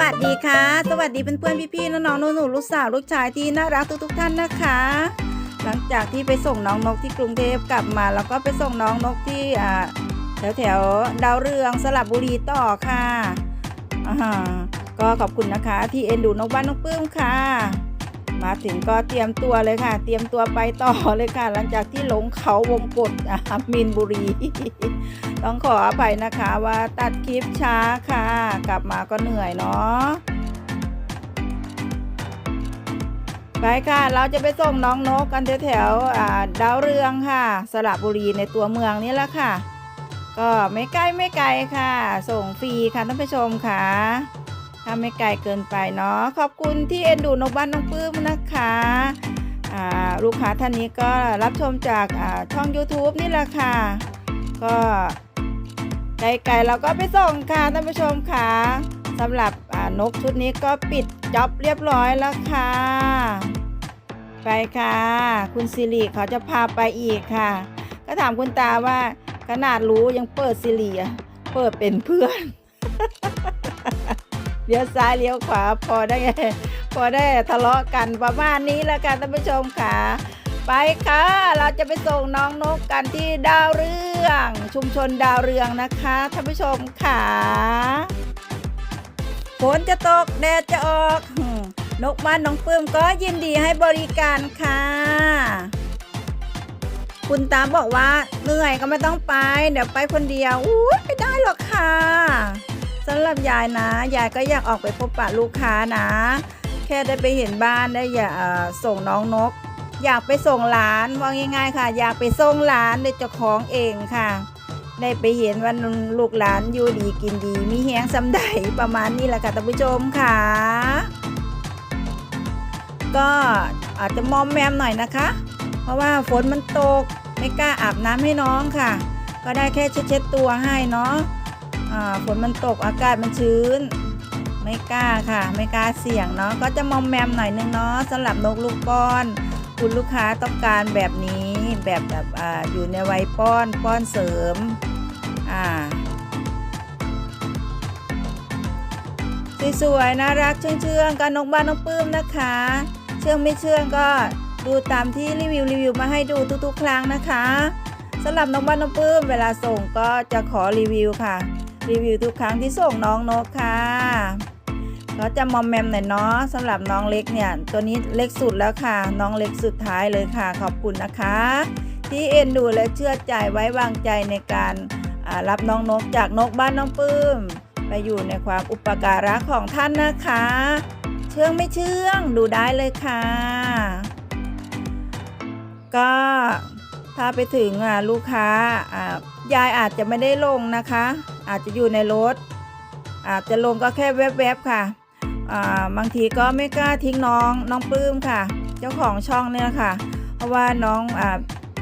วัสดีค่ะ สวัสดีเพื่อนๆพี่ๆน้องๆหนูๆลูกสาวลูกชายที่น่ารักทุกๆท่านนะคะ หลังจากที่ไปส่งน้องนกที่กรุงเทพกลับมา แล้วก็ไปส่งน้องนกที่แถวแถวดาวเรืองสระบุรีต่อค่ะอ่าฮะก็ขอบคุณนะคะ ที่เอ็นดูนกบ้านนกปื้มค่ะ มาถึงก็เตรียมตัวเลยค่ะ เตรียมตัวไปต่อเลยค่ะ หลังจากที่หลงเขาวงกฏอ่ามีนบุรี ต้องขออภัยนะคะว่าตัดคลิปช้าค่ะ กลับมาก็เหนื่อยเนาะไปค่ะ เราจะไปส่งน้องนกกันแถวๆดาวเรืองค่ะ สระบุรีในตัวเมืองนี่แหละค่ะ ก็ไม่ใกล้ไม่ไกลค่ะ ส่งฟรีค่ะท่านผู้ชมค่ะถ้าไม่ไกลเกินไปเนาะ ขอบคุณที่เอ็นดูนกบ้านน้องปลื้มนะคะลูกค้าท่านนี้ก็รับชมจากช่อง YouTube นี่แหละค่ะ ก็ ไกลๆเราก็ไปส่งค่ะท่านผู้ชมค่ะสำหรับนกชุดนี้ก็ปิดจ็อบเรียบร้อยแล้วค่ะ ไปค่ะ คุณสิริเขาจะพาไปอีกค่ะ ก็ถามคุณตาว่าขนาดรู้ยังเปิดสิริอะเปิดเป็นเพื่อนเลี้ยวซ้ายเลี้ยวขวาพอได้พอได้ทะเลาะกันประมาณนี้แล้วกันท่านผู้ชมค่ะ ไปค่ะ เราจะไปส่งน้องนกกันที่ดาวเรือง ชุมชนดาวเรืองนะคะท่านผู้ชมค่ะฝนจะตกแดดจะออก นกมันน้องปื้มก็ยินดีให้บริการค่ะ คุณตามบอกว่าเหนื่อยก็ไม่ต้องไป เดี๋ยวไปคนเดียวอู้ยไม่ได้หรอกค่ะสำหรับยายนะ ยายก็อยากออกไปพบปะลูกค้านะ แค่ได้ไปเห็นบ้านได้อย่าส่งน้องนก อยากไปส่งหลานว่าง่าย ๆ ค่ะ อยากไปส่งหลานในเจ้าของเองค่ะ ได้ไปเห็นว่าลูกหลานอยู่ดีกินดี มีแหงสำใดประมาณนี้แหละค่ะท่านผู้ชมค่ะ ก็อาจจะมอมแมมหน่อยนะคะ เพราะว่าฝนมันตกไม่กล้าอาบน้ำให้น้องค่ะ ก็ได้แค่เช็ดตัวให้เนาะฝนมันตกอากาศมันชื้น ไม่กล้าค่ะ ไม่กล้าเสี่ยงเนาะก็จะมอมแมมหน่อยนึงเนาะสำหรับนกลูกป้อน คุณลูกค้าต้องการแบบนี้แบบแบบออยู่ในวัยป้อนป้อนเสริมอ่าสวยๆน่ารักเชื่องๆกันนกบ้านนกปื้มนะคะ เชื่องไม่เชื่องก็ดูตามที่รีวิวรีวิวมาให้ดูทุกๆ ครั้งนะคะสำหรับนกบ้านนกปื้มเวลาส่งก็จะขอรีวิวค่ะ รีวิวทุกครั้งที่ส่งน้องนกค่ะ ก็จะมอมแมมหน่อยเนาะสำหรับน้องเล็กเนี่ย ตัวนี้เล็กสุดแล้วค่ะ น้องเล็กสุดท้ายเลยค่ะ ขอบคุณนะคะ ที่เอ็นดูและเชื่อใจไว้วางใจในการรับน้องนกจากนกบ้านน้องปื้ม ไปอยู่ในความอุปการะของท่านนะคะ เชื่องไม่เชื่องดูได้เลยค่ะ ก็ถ้าไปถึงลูกค้ายายอาจจะไม่ได้ลงนะคะ อาจจะอยู่ในรถอาจจะลงก็แค่แวบๆค่ะ บางทีก็ไม่กล้าทิ้งน้องน้องปลื้มค่ะ เจ้าของช่องเนี่ยค่ะ เพราะว่าน้องอ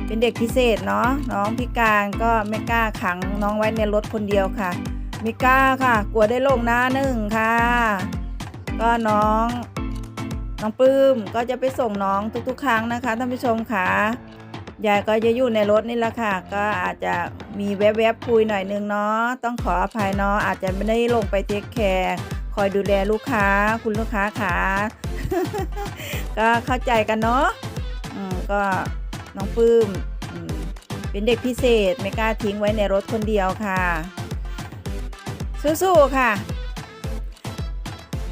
เป็นเด็กพิเศษเนาะน้องพิการก็ไม่กล้าขังน้องไว้ในรถคนเดียวค่ะไม่กล้าค่ะ กลัวได้ลงหน้าหนึ่งค่ะ ก็น้องน้องปลื้มก็จะไปส่งน้องทุกๆ ครั้งนะคะท่านผู้ชมค่ะยายก็จะอยู่ในรถนี่แหละค่ะ ก็อาจจะมีแวบๆคุยหน่อยนึงเนาะต้องขออภัยเนาะอาจจะไม่ได้ลงไปเทคแคร์ คอยดูแลลูกค้า คุณลูกค้าขาก็เข้าใจกันเนาะก็น้องปื้มเป็นเด็กพิเศษไม่กล้าทิ้งไว้ในรถคนเดียวค่ะ สู้ๆค่ะ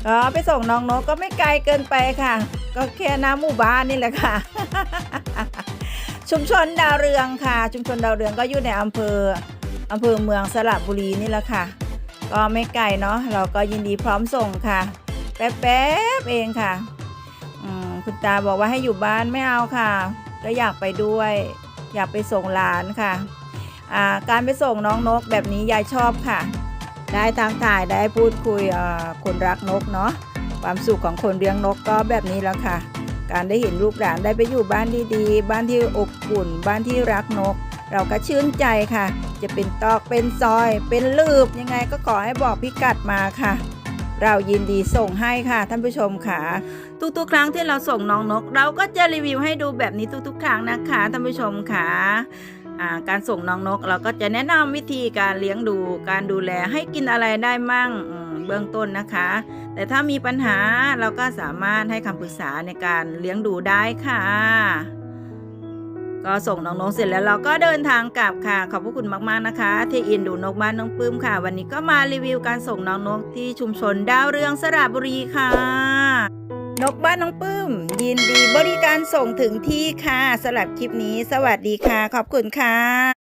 ก็ไปส่งน้องนกก็ไม่ไกลเกินไปค่ะ ก็แค่น้ำหมู่บ้านนี่แหละค่ะ ชุมชนดาวเรืองค่ะ ชุมชนดาวเรืองก็อยู่ในอำเภออำเภอเมืองสระบุรีนี่แหละค่ะ ก็ไม่ไกลเนาะเราก็ยินดีพร้อมส่งค่ะ แป๊บๆเองค่ะคุณตาบอกว่าให้อยู่บ้านไม่เอาค่ะ ก็อยากไปด้วย อยากไปส่งหลานค่ะาการไปส่งน้องนกแบบนี้ยายชอบค่ะ ได้ทางถ่ายได้พูดคุยคนรักนกเนาะความสุขของคนเลี้ยงนกก็แบบนี้แล้วค่ะ การได้เห็นลูกหลานได้ไปอยู่บ้านดีๆ บ้านที่อบอุ่น บ้านที่รักนก เราก็ชื่นใจค่ะ จะเป็นตอกเป็นซอย เป็นลืบยังไงก็ขอให้บอกพิกัดมาค่ะ เรายินดีส่งให้ค่ะท่านผู้ชมค่ะ ทุกๆ ครั้งที่เราส่งน้องนก เราก็จะรีวิวให้ดูแบบนี้ทุกๆ ครั้งนะคะท่านผู้ชมค่ะการส่งน้องนกเราก็จะแนะนำวิธีการเลี้ยงดูการดูแลให้กินอะไรได้มั่งเบื้องต้นนะคะ แต่ถ้ามีปัญหาเราก็สามารถให้คำปรึกษาในการเลี้ยงดูได้ค่ะ ก็ส่งน้องๆเสร็จแล้วเราก็เดินทางกลับค่ะ ขอบพระคุณมากๆนะคะ ที่อินดูนกบ้านน้องปื้มค่ะ วันนี้ก็มารีวิวการส่งน้องนกที่ชุมชนดาวเรืองสระบุรีค่ะ นกบ้านน้องปื้ม ยินดีบริการส่งถึงที่ค่ะสำหรับคลิปนี้ สวัสดีค่ะ ขอบคุณค่ะ